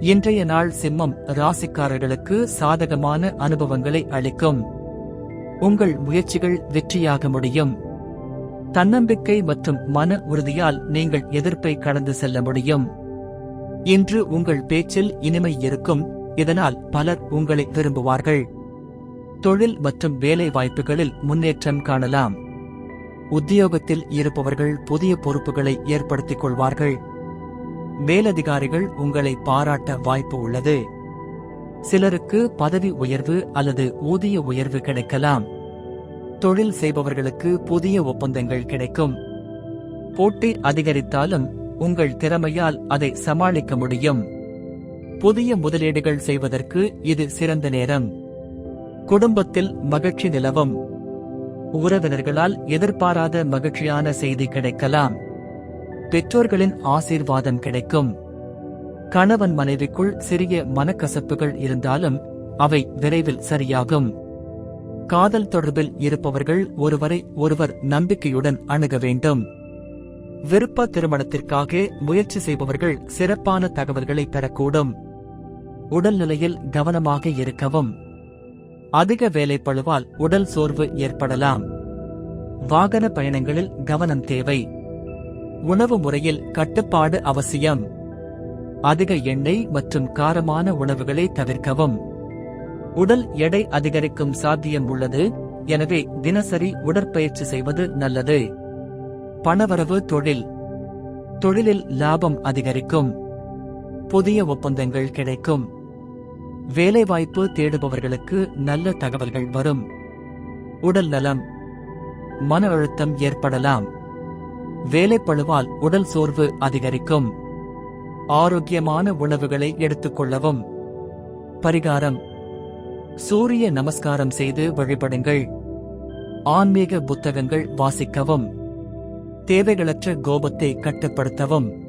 இன்றைய நாள் சிம்மம் ராசிக்காரர்களுக்கு சாதகமான அனுபவங்களை அளிக்கும். உங்கள் முயற்சிகள் வெற்றியாக முடியும். தன்னம்பிக்கை மற்றும் மன உறுதியால் நீங்கள் எதிர்ப்பை கடந்து செல்ல முடியும். இன்று உங்கள் பேச்சில் இனிமை இருக்கும் இதனால் பலர் உங்களை விரும்புவார்கள். தொழில் மற்றும் வேலை வாய்ப்புகளில் முன்னேற்றம் காணலாம். உத்தியோகத்தில் இருப்பவர்கள் புதிய பொறுப்புகளை ஏற்படுத்திக் கொள்வார்கள். மேலதிகாரிகள் உங்களை பாராட்ட வாய்ப்பு உள்ளது. சிலருக்கு பதவி உயர்வு அல்லது ஊதிய உயர்வு கிடைக்கலாம். தொழில் செய்பவர்களுக்கு புதிய ஒப்பந்தங்கள் கிடைக்கும். போட்டி அதிகரித்தாலும் உங்கள் திறமையால் அதை சமாளிக்க முடியும். புதிய முதலீடுகள் செய்வதற்கு இது சிறந்த நேரம். குடும்பத்தில் மகிழ்ச்சி நிலவும். உறவினர்களால் எதிர்பாராத மகிழ்ச்சியான செய்தி கிடைக்கலாம். பெற்றோர்களின் ஆசீர்வாதம் கிடைக்கும். கணவன் மனைவிக்குள் சிறிய மனக்கசப்புகள் இருந்தாலும் அவை விரைவில் சரியாகும். காதல் தொடர்பில் இருப்பவர்கள் ஒருவரை ஒருவர் நம்பிக்கையுடன் அணுக வேண்டும். விருப்ப திருமணத்திற்காக முயற்சி செய்பவர்கள் சிறப்பான தகவல்களை பெறக்கூடும். உடல்நிலையில் கவனமாக இருக்கவும். அதிக வேலைப்பழுவால் உடல் சோர்வு ஏற்படலாம். வாகன பயணங்களில் கவனம் தேவை. உணவு முறையில் கட்டுப்பாடு அவசியம். அதிக எண்ணெய் மற்றும் காரமான உணவுகளை தவிர்க்கவும். உடல் எடை அதிகரிக்கும் சாத்தியம் உள்ளது எனவே தினசரி உடற்பயிற்சி செய்வது நல்லது. பணவரவு தொழில். தொழிலில் லாபம் அதிகரிக்கும். புதிய ஒப்பந்தங்கள் கிடைக்கும். வேலைவாய்ப்பு தேடுபவர்களுக்கு நல்ல தகவல்கள் வரும். உடல் நலம். மன அழுத்தம் ஏற்படலாம். வேலைப்பழுவால் உடல் சோர்வு அதிகரிக்கும். ஆரோக்கியமான உணவுகளை எடுத்துக்கொள்ளவும் பரிகாரம். சூரிய நமஸ்காரம் செய்து வழிபடுங்கள். ஆன்மீக புத்தகங்கள் வாசிக்கவும். தேவைகளற்ற கோபத்தை கட்டுப்படுத்தவும்.